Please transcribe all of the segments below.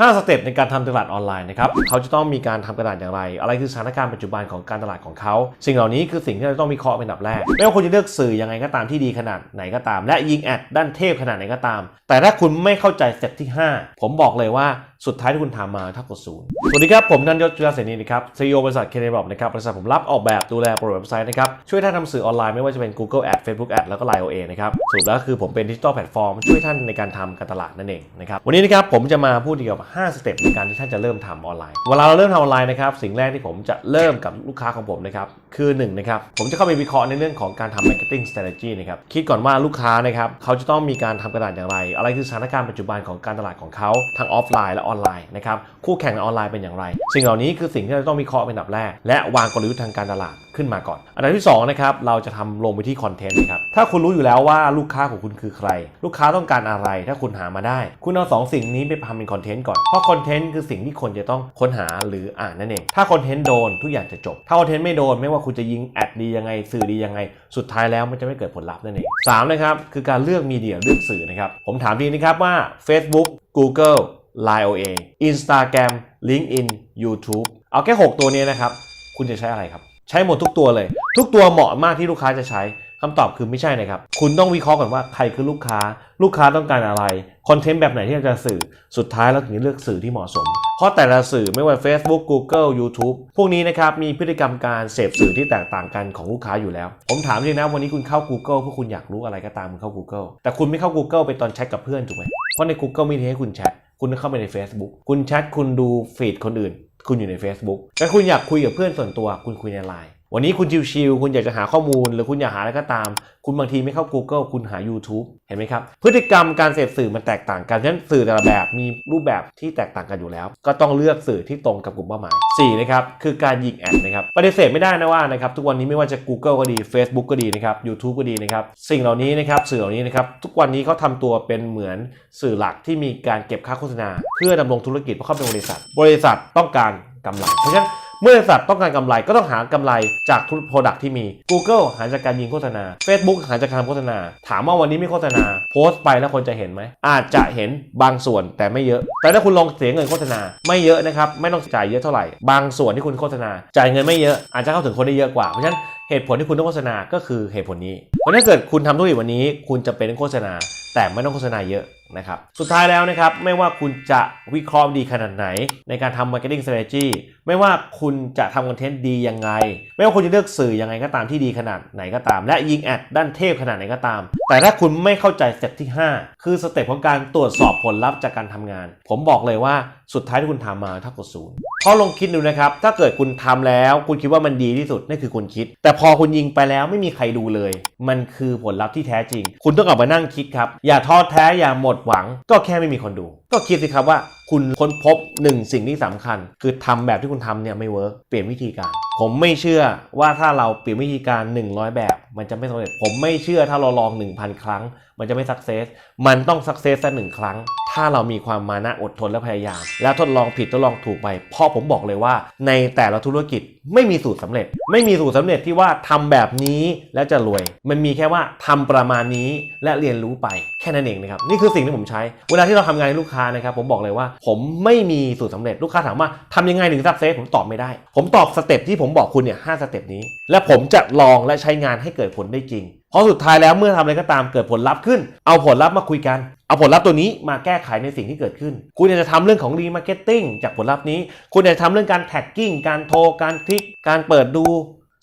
5 สเต็ปในการทำตลาดออนไลน์นะครับเขาจะต้องมีการทำตลาดอย่างไร อะไรคือสถานการณ์ปัจจุบันของการตลาดของเขา สิ่งเหล่านี้คือสิ่งที่เราต้องมีเคราะห์เป็นอันดับแรก ไม่ว่าคุณจะเลือกสื่อยังไงก็ตามที่ดีขนาดไหนก็ตาม และยิงแอดด้านเทพขนาดไหนก็ตาม แต่ถ้าคุณไม่เข้าใจสเต็ปที่ 5 ผมบอกเลยว่า สุดท้ายที่คุณทำมาเท่ากับศูนย์สวัสดีครับ ผมนันยศจุลเสนีนะครับซีอีโอบริษัทเคเนบอกนะครับบริษัทผมรับออกแบบดูแลโปรโมทเว็บไซต์นะครับ ช่วยท่านทำสื่อออนไลน์ไม่ว่าจะเป็น Google Ad Facebook Ad แล้วก็ Line OA นะครับสรุปแล้วคือผมเป็นดิจิทัลแพลตฟอร์มช่วยท่านในการทำการตลาดนั่นเองนะครับวันนี้นะครับผมจะมาพูดเกี่ยวกับ 5 สเต็ปในการที่ท่านจะเริ่มทำออนไลน์เวลาเราเริ่มทำออนไลน์นะครับสิ่งแรกที่ผมจะเริ่มกับลูกค้าของผมนะครับคือ1นะครับผมจะเข้าไปวิเคราะห์ในเรื่องของการทำ marketing strategy นะครับคิดก่อนว่าลูกค้านะครับเขาจะต้องมีการทำกรตลาดอย่างไร อะไรคือสถานการณ์ปัจจุบันของการตลาดของเขาทั้งออฟไลน์และออนไลน์นะครับคู่แข่งในออนไลน์เป็นอย่างไร สิ่งเหล่านี้คือสิ่งที่เราต้องวิเคราะห์เป็นอันดับแรก และวางกลยุทธ์ทางการตลาดขึ้นมาก่อน อันดับที่2นะครับเราจะทำลงไปที่คอนเทนต์นะครับถ้าคุณรู้อยู่แล้วว่าลูกค้าของคุณคือใคร ลูกค้าต้องการอะไร ถ้าคุณหามาได้ คุณเอาสองสิ่งนี้ไปทำเป็นคอนเทนต์ก่อนเพราะคอนเทนต์คือสิ่งที่คนจะต้องค้นหาหรืออ่านนั่นเองถ้าคอนเทนต์โดนทุกอย่างจะจบ ถ้าคอนเทนต์ไม่โดนไม่ว่าคุณจะยิงแอดดียังไงสื่อดียังไง สุดท้ายแล้วมันจะไม่เกิดผลลัพธ์นั่นเองสามนะครับคือการเลือกมีเดียเลือกสื่อนะครับผมถามทีนะครับว่า Facebook Google Line OA Instagram LinkedIn YouTube เอาแค่ 6 ตัวนี้นะครับ คุณจะใช้อะไรครับ ใช้หมดทุกตัวเลย ทุกตัวเหมาะมากที่ลูกค้าจะใช้คำตอบคือไม่ใช่นะครับ คุณต้องวิเคราะห์ก่อนว่าใครคือลูกค้า ลูกค้าต้องการอะไร คอนเทนต์แบบไหนที่เราจะสื่อ สุดท้ายเราถึงจะเลือกสื่อที่เหมาะสม เพราะแต่ละสื่อไม่ว่า Facebook Google YouTube พวกนี้นะครับมีพฤติกรรมการเสพสื่อที่แตกต่างกันของลูกค้าอยู่แล้ว ผมถามจริงนะวันนี้คุณเข้า Google เพราะคุณอยากรู้อะไรก็ตามคุณเข้า Google แต่คุณไม่เข้า Google ไปตอนแชทกับเพื่อนถูกไหมเพราะใน Google ไม่ได้ให้คุณแชท คุณต้องเข้าไปใน Facebook คุณแชทคุณดูฟีดคนอื่น คุณอยู่ใน Facebook แต่คุณอยากคุยกับเพื่อนส่วนตัว คุณคุยในไลน์ วันนี้คุณชิวๆคุณอยากจะหาข้อมูล หรือคุณอยากหาอะไรก็ตาม คุณบางทีไม่เข้า Google คุณหา YouTube เห็นไหมครับ พฤติกรรมการเสพสื่อมันแตกต่างกันฉะนั้นสื่อแต่ละแบบมีรูปแบบที่แตกต่างกันอยู่แล้ว ก็ต้องเลือกสื่อที่ตรงกับกลุ่มเป้าหมาย4นะครับคือการยิงแอดนะครับปฏิเสธไม่ได้นะว่านะครับทุกวันนี้ไม่ว่าจะ Google ก็ดี Facebook ก็ดีนะครับ YouTube ก็ดีนะครับสิ่งเหล่านี้นะครับสื่อเหล่านี้นะครับทุกวันนี้เขาทำตัวเป็นเหมือนสื่อหลักที่มีการเก็บค่าโฆษณา เพื่อดำรงธุรกิจเพราะเขาเป็นบริษัท บริษัทต้องการกำไรเพราะฉะนั้น เมื่อบริษัทต้องการกำไรก็ต้องหากำไรจากทุกโปรดักที่มี Google หาจากการยิงโฆษณา Facebook หาจากการโฆษณา ถามว่าวันนี้ไม่โฆษณา โพสต์ไปแล้วคนจะเห็นไหม อาจจะเห็นบางส่วนแต่ไม่เยอะ แต่ถ้าคุณลองเสียเงินโฆษณาไม่เยอะนะครับ ไม่ต้องจ่ายเยอะเท่าไหร่ บางส่วนที่คุณโฆษณา จ่ายเงินไม่เยอะอาจจะเข้าถึงคนได้เยอะกว่า เพราะฉะนั้นเหตุผลที่คุณต้องโฆษณาก็คือเหตุผลนี้เพราะถ้าเกิดคุณทำธุรกิจวันนี้ คุณจะเป็นโฆษณา แต่ไม่ต้องโฆษณาเยอะนะครับ สุดท้ายแล้วนะครับ ไม่ว่าคุณจะวิเคราะห์ดีขนาดไหน ในการทำ marketing strategy ไม่ว่าคุณจะทำคอนเทนต์ดียังไง ไม่ว่าคุณจะเลือกสื่อยังไงก็ตามที่ดีขนาดไหนก็ตาม และยิงแอดด้านเทพขนาดไหนก็ตาม แต่ถ้าคุณไม่เข้าใจสเต็ปที่ 5 คือสเต็ปของการตรวจสอบผลลัพธ์จากการทำงาน ผมบอกเลยว่าสุดท้ายที่คุณทำมาเท่ากับศูนย์เพราลองคิดดูนะครับ ถ้าเกิดคุณทำแล้ว คุณคิดว่ามันดีที่สุดนั่นคือคุณคิด แต่พอคุณยิงไปแล้วไม่มีใครดูเลย มันคือผลลัพธ์ที่แท้จริง คุณต้องออกมานั่งคิดครับ อย่าท้อแท้อย่าหมดหวัง ก็แค่ไม่มีคนดู ก็คิดสิครับว่าคุณค้นพบหนึ่งสิ่งที่สำคัญ คือทำแบบที่คุณทำเนี่ยไม่เวิร์กเปลี่ยนวิธีการ ผมไม่เชื่อว่าถ้าเราเปลี่ยนวิธีการ 100 แบบ มันจะไม่สำเร็จ ผมไม่เชื่อถ้าเราลอง 1,000 ครั้ง มันจะไม่สักเซส มันต้องสักเซสสักหนึ่งครั้ง ถ้าเรามีความมานะอดทนและพยายาม แล้วทดลองผิดทดลองถูกไปเพราะผมบอกเลยว่า ในแต่ละธุรกิจไม่มีสูตรสำเร็จ ไม่มีสูตรสำเร็จที่ว่าทำแบบนี้แล้วจะรวย มันมีแค่ว่าทำประมาณนี้และเรียนรู้ไปแค่นั้นเองนะครับนี่คือสิ่งที่ผมใช้ เวลาที่เราทำงานให้ลูกค้านะครับผมบอกเลยว่า ผมไม่มีสูตรสำเร็จลูกค้าถามว่าทำยังไงถึงสักเซสผมตอบไม่ได้ ผมตอบสเต็ปที่ผมบอกคุณเนี่ยห้าสเต็ปนี้ และผมจะลองและใช้งานให้เกิดผลได้จริง เพราะสุดท้ายแล้วเมื่อทำอะไรก็ตามเกิดผลลัพธ์ขึ้น เอาผลลัพธ์มาคุยกัน เอาผลลัพธ์ตัวนี้มาแก้ไขในสิ่งที่เกิดขึ้น คุณอยากจะทำเรื่องของรีมาร์เก็ตติ้งจากผลลัพธ์นี้ คุณอยากจะทำเรื่องการแท็กกิ้ง การโทร การคลิก การเปิดดู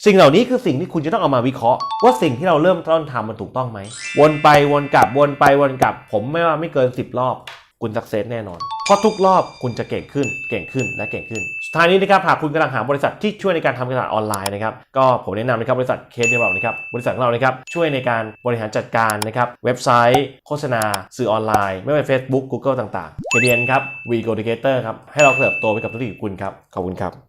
สิ่งเหล่านี้คือสิ่งที่คุณจะต้องเอามาวิเคราะห์ ว่าสิ่งที่เราเริ่มต้นทำมันถูกต้องไหม วนไปวนกลับวนไปวนกลับ ผมไม่ว่าไม่เกิน 10 รอบ คุณสักเซสแน่นอน เพราะทุกรอบคุณจะเก่งขึ้น เก่งขึ้นและเก่งขึ้น ท้ายนี้นะครับหากคุณกำลังหาบริษัทที่ช่วยในการทำการตลาดออนไลน์นะครับก็ผมแนะนำนะครับบริษัทเคสเดเวลนะครับบริษัทของเรานะครับช่วยในการบริหารจัดการนะครับเว็บไซต์ โฆษณา สื่อออนไลน์ ไม่ว่า Facebook Google ต่างๆ KDN ครับ V Go Together ครับให้เราเติบโตไปกับธุรกิจคุณครับขอบคุณครับ